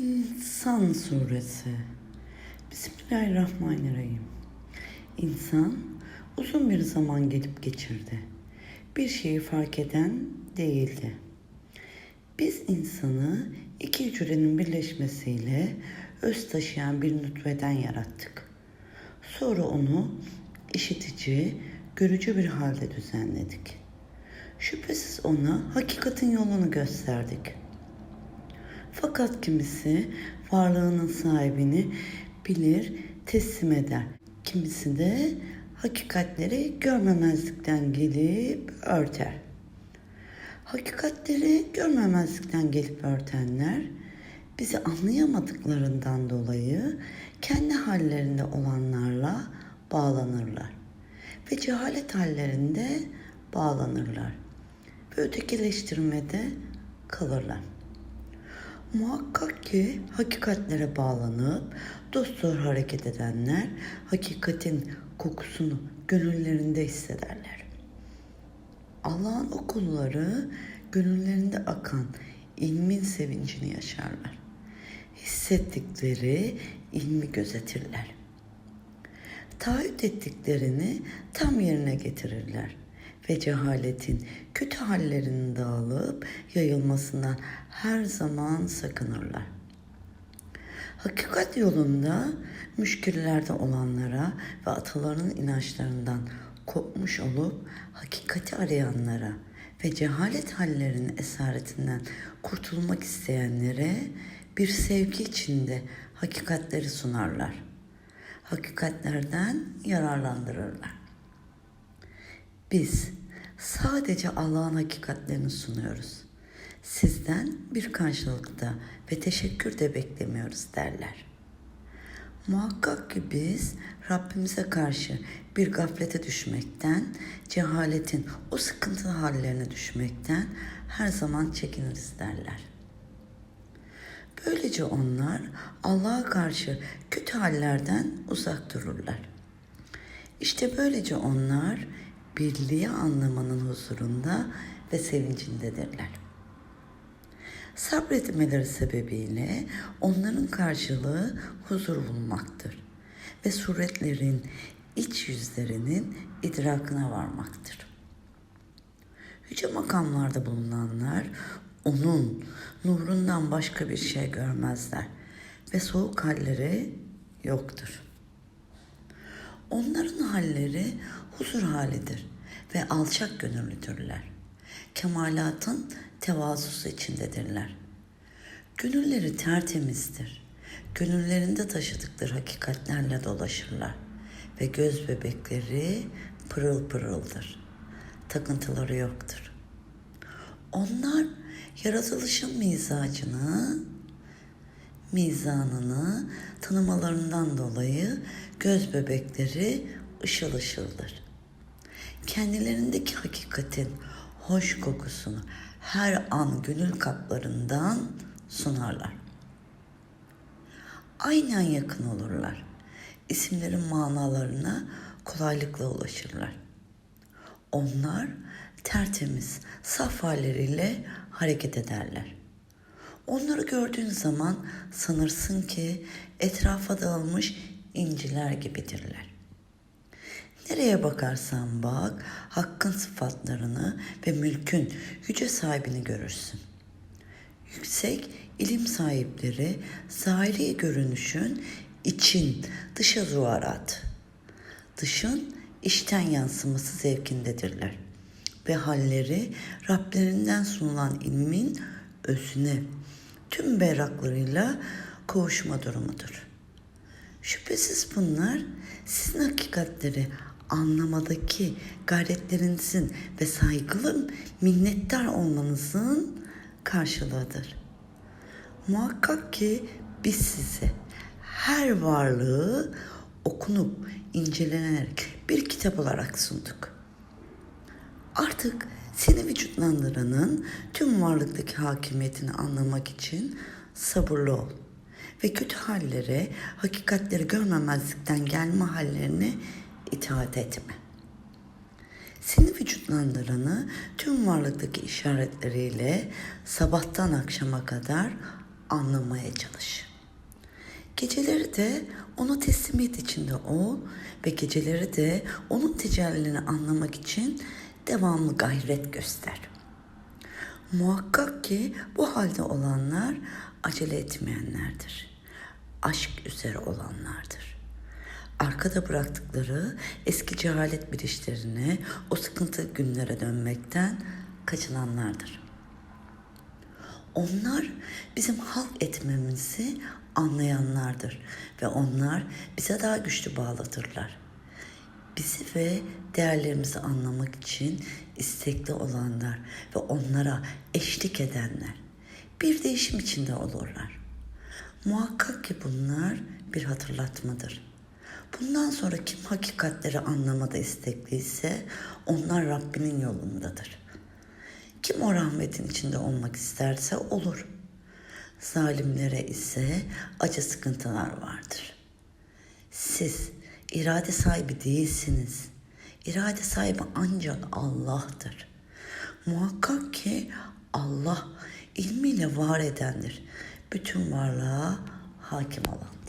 İnsan suresi. Bismillahirrahmanirrahim. İnsan uzun bir zaman gelip geçirdi. Bir şeyi fark eden değildi. Biz insanı iki hücrenin birleşmesiyle öz taşıyan bir nutfeden yarattık. Sonra onu işitici, görücü bir halde düzenledik. Şüphesiz ona hakikatin yolunu gösterdik. Fakat kimisi varlığının sahibini bilir, teslim eder. Kimisi de hakikatleri görmemezlikten gelip örter. Hakikatleri görmemezlikten gelip örtenler bizi anlayamadıklarından dolayı kendi hallerinde olanlarla bağlanırlar ve cehalet hallerinde bağlanırlar ve ötekileştirmede kalırlar. Muhakkak ki hakikatlere bağlanıp dostlar hareket edenler hakikatin kokusunu gönüllerinde hissederler. Allah'ın o kulları gönüllerinde akan ilmin sevincini yaşarlar. Hissettikleri ilmi gözetirler. Taahhüt ettiklerini tam yerine getirirler ve cehaletin kötü hallerinin dağılıp yayılmasından her zaman sakınırlar. Hakikat yolunda müşkillerde olanlara ve atalarının inançlarından kopmuş olup hakikati arayanlara ve cehalet hallerinin esaretinden kurtulmak isteyenlere bir sevgi içinde hakikatleri sunarlar. Hakikatlerden yararlandırırlar. Biz sadece Allah'ın hakikatlerini sunuyoruz. Sizden bir karşılıkta ve teşekkür de beklemiyoruz derler. Muhakkak ki biz Rabbimize karşı bir gaflete düşmekten, cehaletin o sıkıntılı hallerine düşmekten her zaman çekiniriz derler. Böylece onlar Allah'a karşı kötü hallerden uzak dururlar. İşte böylece onlar birliği anlamanın huzurunda ve sevincindedirler. Sabretmeleri sebebiyle onların karşılığı huzur bulmaktır ve suretlerin iç yüzlerinin idrakına varmaktır. Yüce makamlarda bulunanlar onun nurundan başka bir şey görmezler ve soğuk halleri yoktur. Onların halleri huzur halidir ve alçak gönüllüdürler. Kemalatın tevazusu içindedirler. Gönülleri tertemizdir. Gönüllerinde taşıdıkları hakikatlerle dolaşırlar ve göz bebekleri pırıl pırıldır. Takıntıları yoktur. Onlar yaratılışın mizacını, mizanını tanımalarından dolayı göz bebekleri ışıl ışıldır. Kendilerindeki hakikatin hoş kokusunu her an gönül kaplarından sunarlar. Aynen yakın olurlar. İsimlerin manalarına kolaylıkla ulaşırlar. Onlar tertemiz, saf halleriyle hareket ederler. Onları gördüğün zaman sanırsın ki etrafa dağılmış inciler gibidirler. Nereye bakarsan bak, hakkın sıfatlarını ve mülkün yüce sahibini görürsün. Yüksek ilim sahipleri zahiri görünüşün için dışa zuvarat, dışın içten yansıması zevkindedirler ve halleri Rablerinden sunulan ilmin özüne tüm berraklarıyla kavuşma durumudur. Şüphesiz bunlar sizin hakikatleri anlamadaki gayretlerinizin ve saygılı minnettar olmanızın karşılığıdır. Muhakkak ki biz size her varlığı okunup incelenerek bir kitap olarak sunduk. Artık seni vücutlandıranın tüm varlıktaki hakimiyetini anlamak için sabırlı ol ve kötü hallere, hakikatleri görmemezlikten gelme hallerine itaat etme. Seni vücutlandıranı tüm varlıktaki işaretleriyle sabahtan akşama kadar anlamaya çalış. Geceleri de ona teslimiyet içinde ol ve geceleri de onun tecellini anlamak için devamlı gayret göster. Muhakkak ki bu halde olanlar acele etmeyenlerdir. Aşk üzere olanlardır. Arkada bıraktıkları eski cehalet bilişlerine, o sıkıntı günlere dönmekten kaçınanlardır. Onlar bizim halk etmemizi anlayanlardır ve onlar bize daha güçlü bağlatırlar. Bizi ve değerlerimizi anlamak için istekli olanlar ve onlara eşlik edenler bir değişim içinde olurlar. Muhakkak ki bunlar bir hatırlatmadır. Bundan sonra kim hakikatleri anlamada istekliyse onlar Rabbinin yolundadır. Kim o rahmetin içinde olmak isterse olur. Zalimlere ise acı sıkıntılar vardır. Siz irade sahibi değilsiniz. İrade sahibi ancak Allah'tır. Muhakkak ki Allah ilmiyle var edendir. Bütün varlığa hakim olandır.